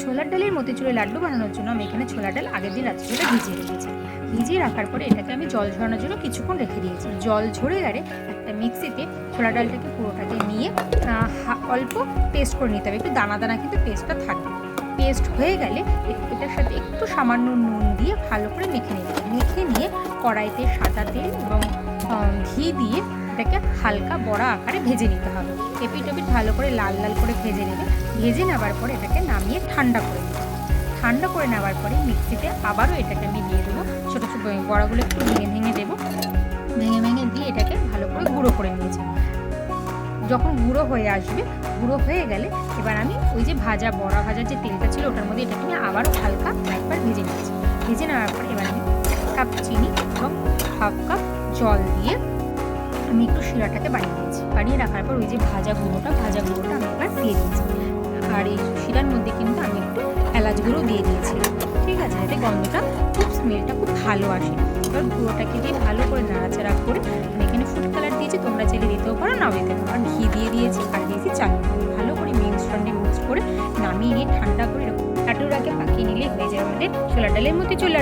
ছোলার ডালের মতিচুরের লাড্ডু বানানোর জন্য আমি এখানে ছোলার ডাল আগের দিন রাত্রিবেলা ভিজিয়ে রেখেছি। ভিজিয়ে রাখার পরে এটাকে আমি জল ঝরানোর জন্য কিছুক্ষণ রেখে দিয়েছি। জল ঝরে গেলে একটা মিক্সিতে ছোলার ডালটাকে পুরোটাকে নিয়ে অল্প পেস্ট করে নিতে হবে। একটু দানা দানা কিন্তু পেস্টটা থাকবে। পেস্ট হয়ে গেলে এটার সাথে একটু সামান্য নুন দিয়ে ভালো করে মেখে নিতে হবে। মেখে নিয়ে কড়াইতে সাদা তেল এবং ঘি দিয়ে এটাকে হালকা বড়া আকারে ভেজে নিতে হবে। এপিট ওপিট ভালো করে লাল লাল করে ভেজে নেবে। ভেজে নেওয়ার পরে এটাকে নামিয়ে ঠান্ডা করে নেবে। ঠান্ডা করে নেওয়ার পরে মিক্সিতে আবারও এটাকে আমি দিয়ে দেবো। ছোটো ছোটো বড়াগুলো একটু ভেঙে ভেঙে দেবো। ভেঙে ভেঙে দিয়ে এটাকে ভালো করে গুঁড়ো করে নিয়েছি। যখন গুঁড়ো হয়ে আসবে, গুঁড়ো হয়ে গেলে এবার আমি ওই যে ভাজা, বড়া ভাজার যে তেলটা ছিল ওটার মধ্যে এটাকে আমি আবারও হালকা একবার ভেজে নিয়েছি। ভেজে নেওয়ার পর এবার আমি কাপ চিনি এবং হাফ কাপ জল দিয়ে আমি একটু শিরাটাকে বানিয়ে দিয়েছি বানিয়ে রাখার পর ওই যে ভাজা গুঁড়োটা ভাজা গুঁড়োটা আমি এবার দিয়ে দিয়েছি। আর এই শিরার মধ্যে কিন্তু আমি একটু এলাচ গুঁড়ো দিয়ে দিয়েছি। ঠিক আছে? যাতে গন্ধটা খুব, স্মেলটা খুব ভালো আসে। এবার গুঁড়োটাকে দিয়ে ভালো করে নাড়াচাড়া করে আমি এখানে ফুড কালার দিয়েছি। তোমরা চাইলে দিতেও পারো, নাও দিতে পারো। আর ঘি দিয়ে দিয়েছি আর দিয়েছি চাল ভালো করে মিক্সচারটা মিক্স করে নামিয়ে নিয়ে ঠান্ডা করে লাড্ডুর আগে পাকিয়ে নিলে হয়ে যাবে আমাদের ছোলা ডালের মধ্যে চলে